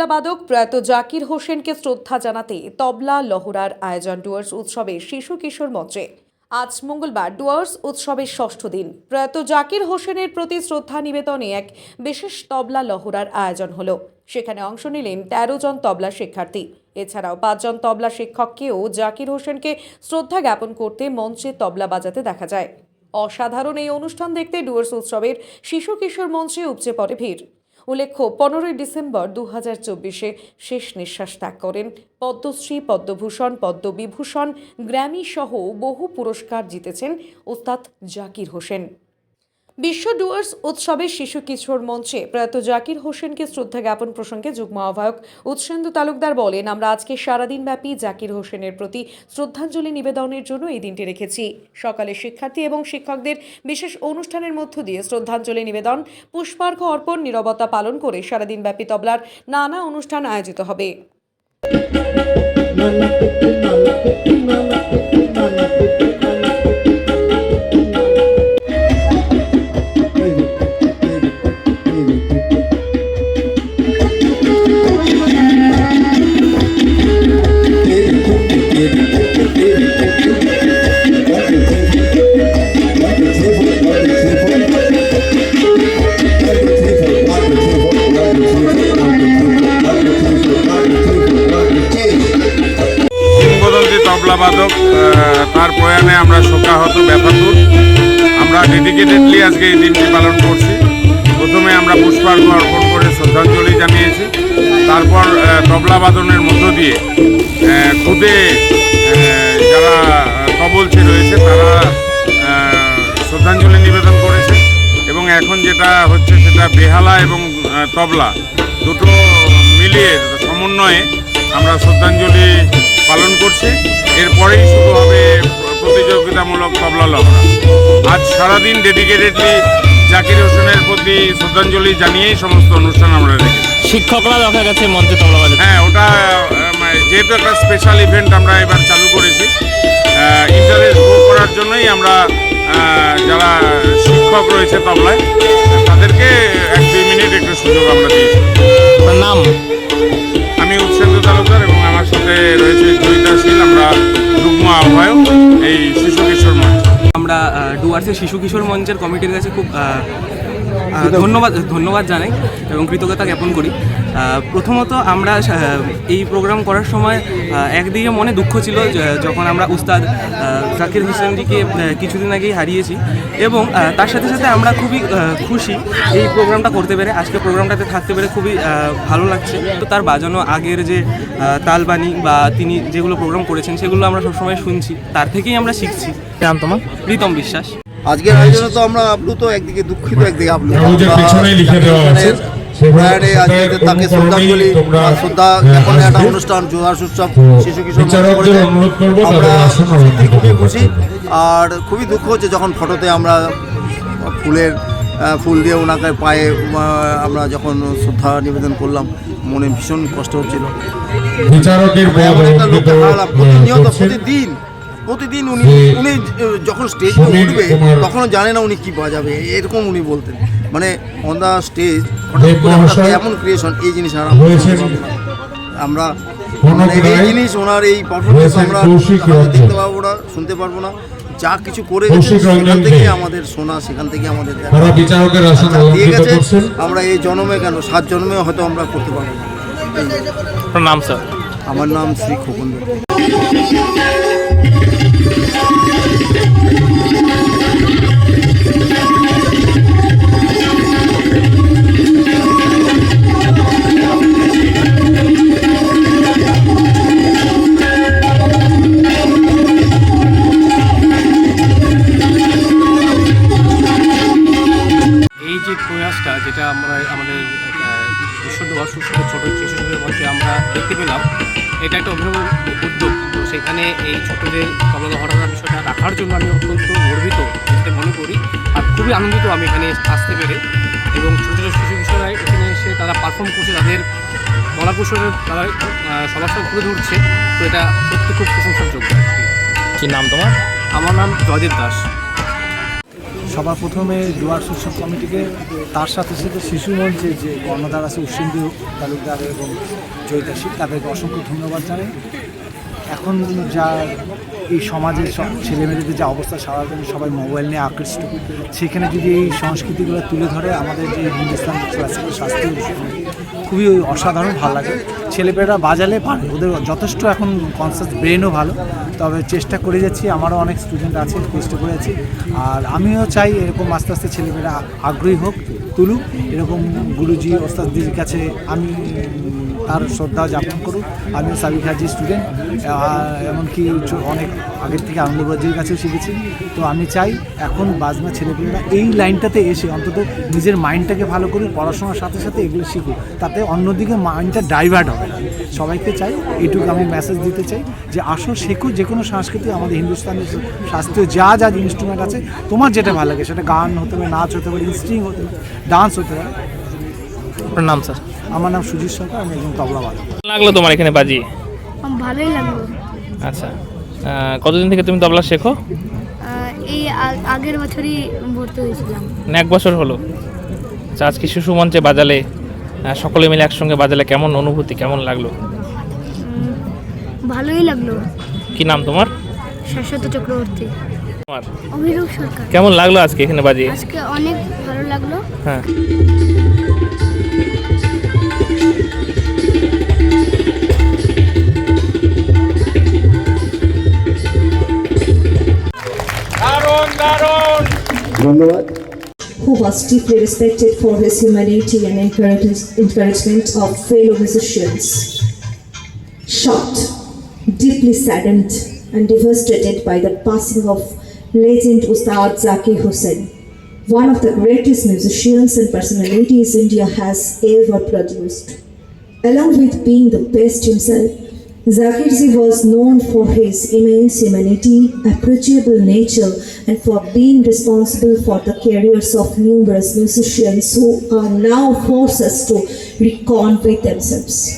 তবলাবাদক প্রয়াত জাকির হোসেনকে শ্রদ্ধা জানাতে তবলা লহরার আয়োজন ডুয়ার্স উৎসবে শিশু কিশোর মঞ্চে। আজ মঙ্গলবার ডুয়ার্স উৎসবের ষষ্ঠ দিন। প্রয়াত জাকির হোসেনের প্রতি শ্রদ্ধা নিবেদনে এক বিশেষ তবলা লহরার আয়োজন হলো। সেখানে অংশ নিলেন তেরো জন তবলা শিক্ষার্থী। এছাড়াও পাঁচজন তবলা শিক্ষককেও জাকির হোসেনকে শ্রদ্ধা জ্ঞাপন করতে মঞ্চে তবলা বাজাতে দেখা যায়। অসাধারণ এই অনুষ্ঠান দেখতে ডুয়ার্স উৎসবের শিশু কিশোর মঞ্চে উপচে পড়ে ভিড়। উল্লেখ্য, পনেরোই ডিসেম্বর দু হাজার চব্বিশে শেষ নিঃশ্বাস ত্যাগ করেন। পদ্মশ্রী, পদ্মভূষণ, পদ্মবিভূষণ, গ্র্যামি সহ বহু পুরস্কার জিতেছেন ওস্তাদ জাকির হোসেন। বিশ্ব ডুয়ার্স উৎসবের শিশু কিশোর মঞ্চে প্রয়াত জাকির হোসেনকে শ্রদ্ধা জ্ঞাপন প্রসঙ্গে যুগ্ম আহ্বায়ক উৎসেন্দু তালুকদার বলেন, আমরা আজকে সারাদিন ব্যাপী জাকির হোসেনের প্রতি শ্রদ্ধাঞ্জলি নিবেদনের জন্য এই দিনটি রেখেছি। সকালে শিক্ষার্থী এবং শিক্ষকদের বিশেষ অনুষ্ঠানের মধ্য দিয়ে শ্রদ্ধাঞ্জলি নিবেদন, পুষ্পার্ঘ অর্পণ, নিরবতা পালন করে সারাদিন ব্যাপী তবলার নানা অনুষ্ঠান আয়োজিত হবে। তবলাবাদক তার প্রয়াণে আমরা শোকাহত, ব্যথাতুর। আমরা ডেডিকেটেডলি আজকে এই দিনটি পালন করছি। প্রথমে আমরা পুষ্পার্ঘ অর্পণ করে শ্রদ্ধাঞ্জলি জানিয়েছি। তারপর তবলাবাদনের মধ্য দিয়ে খুদে যারা তবলছি রয়েছে, তারা শ্রদ্ধাঞ্জলি নিবেদন করেছে। এবং এখন যেটা হচ্ছে সেটা বেহালা এবং তবলা দুটো মিলিয়ে সমন্বয়ে আমরা শ্রদ্ধাঞ্জলি পালন করছি। এরপরেই শুরু হবে প্রতিযোগিতামূলক তবলা লহরা আজ সারাদিন ডেডিকেটেডলি জাকির হোসেনের প্রতি শ্রদ্ধাঞ্জলি জানিয়েই সমস্ত অনুষ্ঠান আমরা রেখেছি। শিক্ষকরা দেখা গেছে মঞ্চে তবলা বাজাতে হ্যাঁ ওটা মানে যেহেতু একটা স্পেশাল ইভেন্ট আমরা এবার চালু করেছি ইন্টারেস্ট গ্রো করার জন্যই আমরা যারা শিক্ষক রয়েছে তবলায় তাদেরকে এক দুই মিনিট একটু সুযোগ আমরা দিয়েছি। নাম? আমি উৎসেন্দু তালুকদার আহ, শিশু কিশোর মঞ্চের কমিটির কাছে খুব ধন্যবাদ ধন্যবাদ জানাই এবং কৃতজ্ঞতা জ্ঞাপন করি। প্রথমত আমরা এই প্রোগ্রাম করার সময় একদিকে মনে দুঃখ ছিল যখন আমরা উস্তাদ জাকির হোসেনজিকে কিছুদিন আগেই হারিয়েছি এবং তার সাথে সাথে আমরা খুবই খুশি এই প্রোগ্রামটা করতে পেরে। আজকে প্রোগ্রামটাতে থাকতে পেরে খুবই ভালো লাগছে। তো তার বাজানো আগের যে আহ, তালবানি বা তিনি যেগুলো প্রোগ্রাম করেছেন সেগুলো আমরা সবসময় শুনছি। তার থেকেই আমরা শিখছি। নাম তোমার? প্রীতম বিশ্বাস। আজকের আয়োজনে তো আমরা আপ্লুত একদিকে দুঃখিত একদিকে আপ্লুত। প্রয়াণে আজকে তাকে শ্রদ্ধাঞ্জলি শ্রদ্ধা হ্যাঁ, জ্ঞাপনের একটা অনুষ্ঠান উৎসব শিশু কিশোর আমরা সত্যি খুবই খুশি আর খুবই দুঃখ হচ্ছে যখন ফটোতে আমরা ফুলের ফুল দিয়ে ওনাকে পায়ে আমরা যখন শ্রদ্ধা নিবেদন করলাম মনে ভীষণ কষ্ট হচ্ছিল। প্রতিনিয়ত প্রতিদিন। প্রতিদিন উনি উনি যখন স্টেজে উঠবে তখনও জানে না উনি কি বাজাবে এরকম উনি বলতেন। মানে অন দ্য স্টেজ এমন ক্রিয়েশন এই জিনিস হয়েছেন আমরা মানে এই জিনিস ওনার এই পারফরমেন্স আমরা। দেখতে পাবো না শুনতে পারব না। যা কিছু করে সেখান থেকে আমাদের শোনা সেখান থেকে আমাদের দিয়ে গেছে আমরা এই জন্মে কেন? সাত জন্মে হয়তো আমরা করতে পারব না। নাম স্যার? আমার নাম শ্রী খোকন দে। প্রয়াসটা যেটা আমরা আমাদের আহ, বিশ্ব ডুয়ার্স ছোটো শিশুদের আমরা দেখতে পেলাম এটা একটা অভিনব উদ্যোগ। সেখানে এই ছোটদের তবলা হরানোর বিষয়টা রাখার জন্য আমি অত্যন্ত গর্বিত যেটা মনে করি। আর খুবই আনন্দিত আমি এখানে আসতে পেরে। এবং ছোটো ছোটো শিশু কিশোররা এখানে এসে তারা পারফর্ম করছে তাদের কলা কৌশলের তারা সবার সাথে তুলে ধরছে। তো এটা সত্যি খুব প্রশংসার যোগ্য কি কি নাম তোমার? আমার নাম জয়দেব দাস। সবার প্রথমে ডুয়ার্স উৎসব কমিটিকে তার সাথে সাথে শিশু মঞ্চের যে কর্ণধার আছে উসেন্দু তালুকদার এবং জয়িতাশী তাদেরকে অসংখ্য ধন্যবাদ জানাই। এখন যা এই সমাজের সব ছেলেমেয়েদের যে অবস্থা সারাদিন সবাই মোবাইল নিয়ে আকৃষ্ট। সেখানে যদি এই সংস্কৃতিগুলো তুলে ধরে আমাদের যে হিন্দুস্তান ক্লাসিক্যাল শাস্ত্রীয় খুবই অসাধারণ, ভালো লাগে। ছেলেমেয়েরা বাজালে পারে, ওদের যথেষ্ট এখন কনসাস ব্রেনও ভালো। তবে চেষ্টা করে যাচ্ছি, আমারও অনেক স্টুডেন্ট আছে চেষ্টা করেছি আর আমিও চাই এরকম আস্তে আস্তে ছেলেমেয়েরা আগ্রহী হোক, তুলুক। এরকম গুরুজি, ওস্তাদদের কাছে আমি তার শ্রদ্ধা যাপন করুক। আমি সাবিক হাজি স্টুডেন্ট এমনকি অনেক আগের থেকে আনন্দবাজির কাছেও শিখেছি। তো আমি চাই এখন বাজনা ছেলেপেলেরা এই লাইনটাতে এসে অন্তত নিজের মাইন্ডটাকে ভালো করে পড়াশোনার সাথে সাথে এগুলো শিখুক। তাতে অন্যদিকে মাইন্ডটা ডাইভার্ট হবে না। সবাইকে চাই এটুকু আমি মেসেজ দিতে চাই যে আসো শেখো যে কোনো সংস্কৃতি আমাদের হিন্দুস্তানের শাস্ত্রীয় যা যা ইনস্ট্রুমেন্ট আছে তোমার যেটা ভালো লাগে সেটা গান হতে পারে নাচ হতে পারে স্ট্রিং হতে পারে ডান্স হতে পারে। আপনার নাম স্যার? আমার নাম সুজিত সরকার আমি একজন তবলা বাদক। লাগল তোমার এখানে বাজি ভালোই লাগল। আচ্ছা। কতদিন থেকে তুমি তবলা শেখো? এই আগের বছরই ভর্তি হয়েছিলাম। মানে এক বছর হলো। আচ্ছা আজকে শিশু মঞ্চে বাজালে সকলে মিলে একসঙ্গে বাজালে কেমন অনুভূতি কেমন লাগল? ভালোই লাগল। কি নাম তোমার? শাশ্বত চক্রবর্তী। তোমার? অভিরূপ সরকার। কেমন লাগল আজকে এখানে বাজিয়ে? আজকে অনেক ভালো লাগল। হ্যাঁ। Who was deeply respected for his humanity and encourage- encouragement of fellow musicians. Shocked, deeply saddened, and devastated by the passing of legend Ustad Zakir Hussain, one of the greatest musicians and personalities India has ever produced. Along with being the best himself, Zakirji was known for his immense humanity, approachable nature, and for being responsible for the careers of numerous musicians who are now forced us to reckon with themselves.